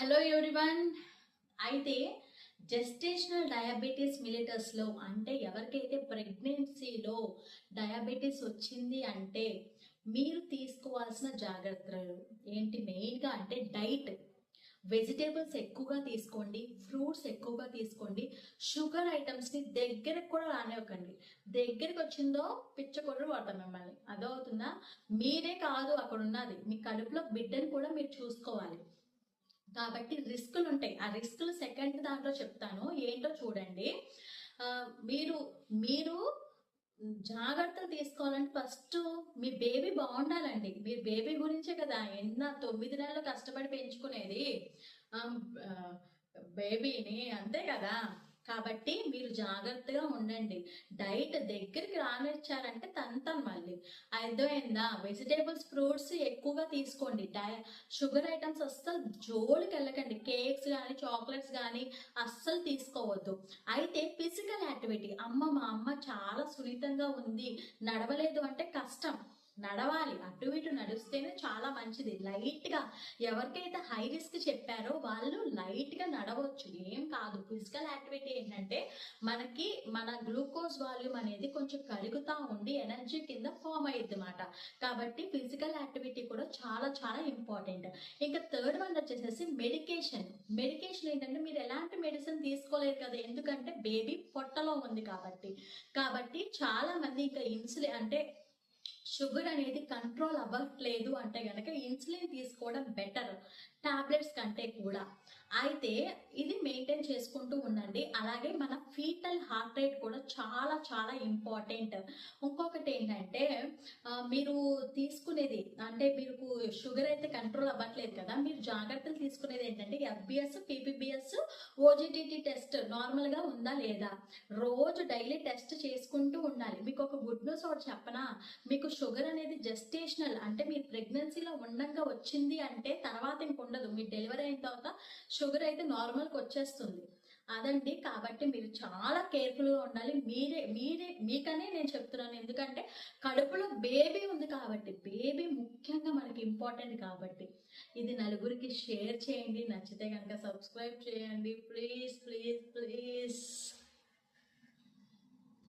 Hello everyone అయితే gestational diabetes మిలిటర్స్లో అంటే ఎవరికైతే ప్రెగ్నెన్సీలో డయాబెటీస్ వచ్చింది అంటే మీరు తీసుకోవాల్సిన జాగ్రత్తలు ఏంటి? మెయిన్గా అంటే డైట్ వెజిటేబుల్స్ ఎక్కువగా తీసుకోండి ఫ్రూట్స్ ఎక్కువగా తీసుకోండి షుగర్ ఐటమ్స్ని దగ్గరకు కూడా రానివ్వకండి. దగ్గరికి వచ్చిందో పిచ్చకొడ్రు వాడతాం మిమ్మల్ని. అదవుతుందా మీరే కాదు అక్కడ ఉన్నది. మీ కడుపులో బిడ్డను కూడా మీరు చూసుకోవాలి. కాబట్టి రిస్కులు ఉంటాయి ఆ రిస్కులు సెకండ్ దాంట్లో చెప్తాను. ఏంటో చూడండి. మీరు మీరు జాగ్రత్తలు తీసుకోవాలంటే ఫస్ట్ మీ బేబీ బాగుండాలండి. మీరు బేబీ గురించే కదా ఎన్న తొమ్మిది నెలలు కష్టపడి పెంచుకునేది. బేబీని అంతే కదా. కాబట్టి మీరు జాగ్రత్తగా ఉండండి. డైట్ దగ్గరికి రానిచ్చారంటే తంతాను మళ్ళీ. అర్థమైందా? వెజిటేబుల్స్ ఫ్రూట్స్ ఎక్కువగా తీసుకోండి. డై షుగర్ ఐటమ్స్ అస్సలు జోలికి వెళ్ళకండి. కేక్స్ కానీ చాక్లెట్స్ కానీ అస్సలు తీసుకోవద్దు. అయితే ఫిజికల్ యాక్టివిటీ. అమ్మ మా అమ్మ చాలా సున్నితంగా ఉంది. నడవలేదు అంటే కష్టం. నడవాలి. అటు ఇటు నడిస్తేనే చాలా మంచిది. లైట్గా ఎవరికైతే హై రిస్క్ చెప్పారో వాళ్ళు లైట్గా నడవచ్చు. ఏం కాదు. ఫిజికల్ యాక్టివిటీ ఏంటంటే మనకి మన గ్లూకోజ్ వాల్యూమ్ అనేది కొంచెం కరుగుతూ ఉండి ఎనర్జీ కింద ఫామ్ అయ్యిద్ది అనమాట కాబట్టి ఫిజికల్ యాక్టివిటీ కూడా చాలా చాలా ఇంపార్టెంట్. ఇంకా థర్డ్ వన్ వచ్చేసేసి మెడికేషన్. మెడికేషన్ ఏంటంటే మీరు ఎలాంటి మెడిసిన్ తీసుకోలేరు కదా. ఎందుకంటే బేబీ పొట్టలో ఉంది కాబట్టి. కాబట్టి చాలా మంది ఇంకా ఇన్సులిన్ అంటే షుగర్ అనేది కంట్రోల్ అవ్వట్లేదు అంటే కనుక ఇన్సులిన్ తీసుకోవడం బెటర్. టాబ్లెట్స్ కంటే కూడా. అయితే ఇది మెయింటైన్ చేసుకుంటూ ఉండండి. అలాగే మన ఫీటల్ హార్ట్ రేట్ కూడా చాలా చాలా ఇంపార్టెంట్. ఇంకొకటి ఏంటంటే మీరు తీసుకునేది అంటే మీకు షుగర్ అయితే కంట్రోల్ అవ్వట్లేదు కదా మీరు జాగ్రత్తలు తీసుకునేది ఏంటంటే ఎఫ్బిఎస్ పీపీబిఎస్ ఓజిటిటి టెస్ట్ నార్మల్గా ఉందా లేదా? రోజు డైలీ టెస్ట్ చేసుకుంటూ ఉండాలి. మీకు ఒక గుడ్ న్యూస్ ఒకటి చెప్పనా? మీకు షుగర్ అనేది జెస్టేషనల్ అంటే మీరు ప్రెగ్నెన్సీలో ఉండంగా వచ్చింది అంటే తర్వాత ఇంక ఉండదు. మీరు డెలివరీ అయిన తర్వాత షుగర్ అయితే నార్మల్కి వచ్చేస్తుంది. అదండి. కాబట్టి మీరు చాలా కేర్ఫుల్గా ఉండాలి. మీరే మీరే మీకనే నేను చెప్తున్నాను. ఎందుకంటే కడుపులో బేబీ ఉంది కాబట్టి బేబీ ముఖ్యంగా మనకి ఇంపార్టెంట్ కాబట్టి. ఇది నలుగురికి షేర్ చేయండి. నచ్చితే కనుక సబ్స్క్రైబ్ చేయండి. Please please please.